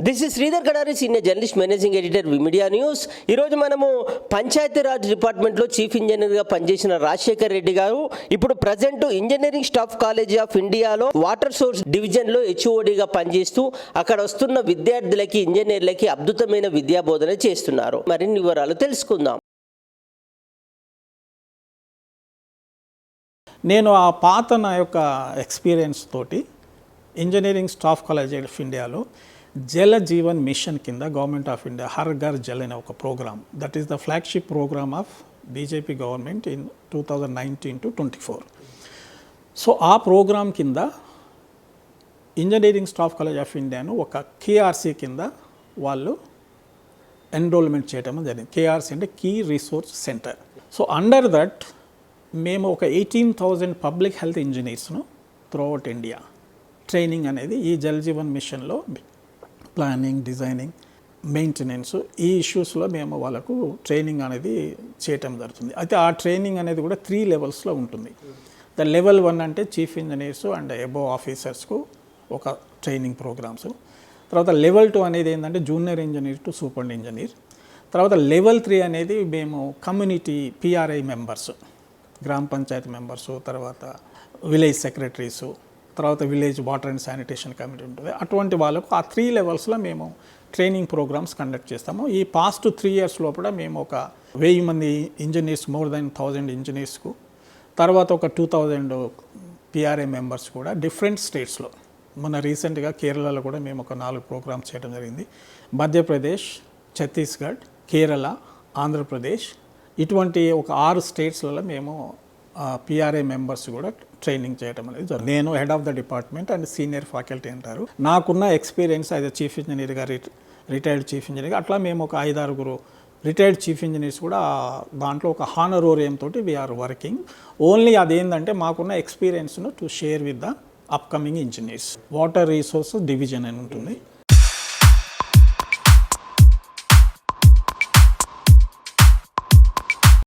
This is Sridhar Kadari senior journalist managing editor media news ఈరోజు మనము పంచాయతీరాజ్ డిపార్ట్మెంట్లో chief ఇంజనీర్గా పనిచేసిన రాజశేఖర్ రెడ్డి గారు. ఇప్పుడు present engineering staff college of ఇండియాలో వాటర్ సోర్స్ డివిజన్లో హెచ్ఓడిగా పనిచేస్తూ అక్కడ వస్తున్న విద్యార్థులకి ఇంజనీర్లకి అద్భుతమైన విద్యా బోధన చేస్తున్నారు. మరిన్ని వివరాలు తెలుసుకుందాం. నేను ఆ పాత నా యొక్క ఎక్స్పీరియన్స్ తోటి ఇంజనీరింగ్ స్టాఫ్ కాలేజ్ ఆఫ్ ఇండియాలో జల జీవన్ మిషన్ కింద government of India Har Ghar Jal అనే ఒక programme. That is the flagship programme of BJP government in two thousand nineteen to twenty four so ఆ ప్రోగ్రామ్ కింద ఇంజనీరింగ్ స్టాఫ్ కాలేజ్ ఆఫ్ ఇండియాను ఒక KRC కింద వాళ్ళు ఎన్రోల్మెంట్ చేయడం జరిగింది. కేఆర్సీ అంటే key resource centre so under that మేము ఒక ఎయిటీన్ థౌజండ్ పబ్లిక్ హెల్త్ ఇంజనీర్స్ను త్రూఅవుట్ ఇండియా ట్రైనింగ్ అనేది ఈ జల్ జీవన్ మిషన్లో ప్లానింగ్ డిజైనింగ్ మెయింటెనెన్స్ ఈ ఇష్యూస్లో మేము వాళ్ళకు ట్రైనింగ్ అనేది చేయటం జరుగుతుంది. అయితే ఆ ట్రైనింగ్ అనేది కూడా త్రీ లెవెల్స్లో ఉంటుంది. ద లెవెల్ వన్ అంటే చీఫ్ ఇంజనీర్స్ అండ్ అబోవ్ ఆఫీసర్స్కు ఒక ట్రైనింగ్ ప్రోగ్రామ్స్ తర్వాత లెవెల్ టూ అనేది ఏంటంటే junior engineer to super engineer తర్వాత లెవెల్ త్రీ అనేది మేము కమ్యూనిటీ పిఆర్ఐ మెంబర్స్ గ్రామ పంచాయతీ మెంబర్సు తర్వాత విలేజ్ సెక్రటరీసు తర్వాత village water and sanitation committee ఉంటుంది. అటువంటి వాళ్ళకు ఆ త్రీ లెవెల్స్లో మేము ట్రైనింగ్ ప్రోగ్రామ్స్ కండక్ట్ చేస్తాము. ఈ పాస్ట్ త్రీ ఇయర్స్ లోపల మేము ఒక వెయ్యి మంది ఇంజనీర్స్ మోర్ దెన్ థౌజండ్ ఇంజనీర్స్కు తర్వాత ఒక టూ థౌజండ్ పిఆర్ఏ మెంబర్స్ కూడా డిఫరెంట్ స్టేట్స్లో మొన్న రీసెంట్గా కేరళలో కూడా మేము ఒక నాలుగు ప్రోగ్రామ్స్ చేయడం జరిగింది. మధ్యప్రదేశ్ ఛత్తీస్గఢ్ కేరళ ఆంధ్రప్రదేశ్ ఇటువంటి ఒక ఆరు స్టేట్స్లలో మేము పిఆర్ఏ మెంబర్స్ కూడా ట్రైనింగ్ చేయడం అనేది జరుగుతుంది. నేను head of the department and senior faculty అంటారు. నాకున్న ఎక్స్పీరియన్స్ అయితే చీఫ్ ఇంజనీర్గా రిటైర్డ్ చీఫ్ ఇంజనీర్గా అట్లా మేము ఒక ఐదారుగురు రిటైర్డ్ చీఫ్ ఇంజనీర్స్ కూడా దాంట్లో ఒక హానరోరియం తోటి వీఆర్ వర్కింగ్ ఓన్లీ అదేంటంటే మాకున్న ఎక్స్పీరియన్స్ను to share with the upcoming engineers water resource division అని ఉంటుంది.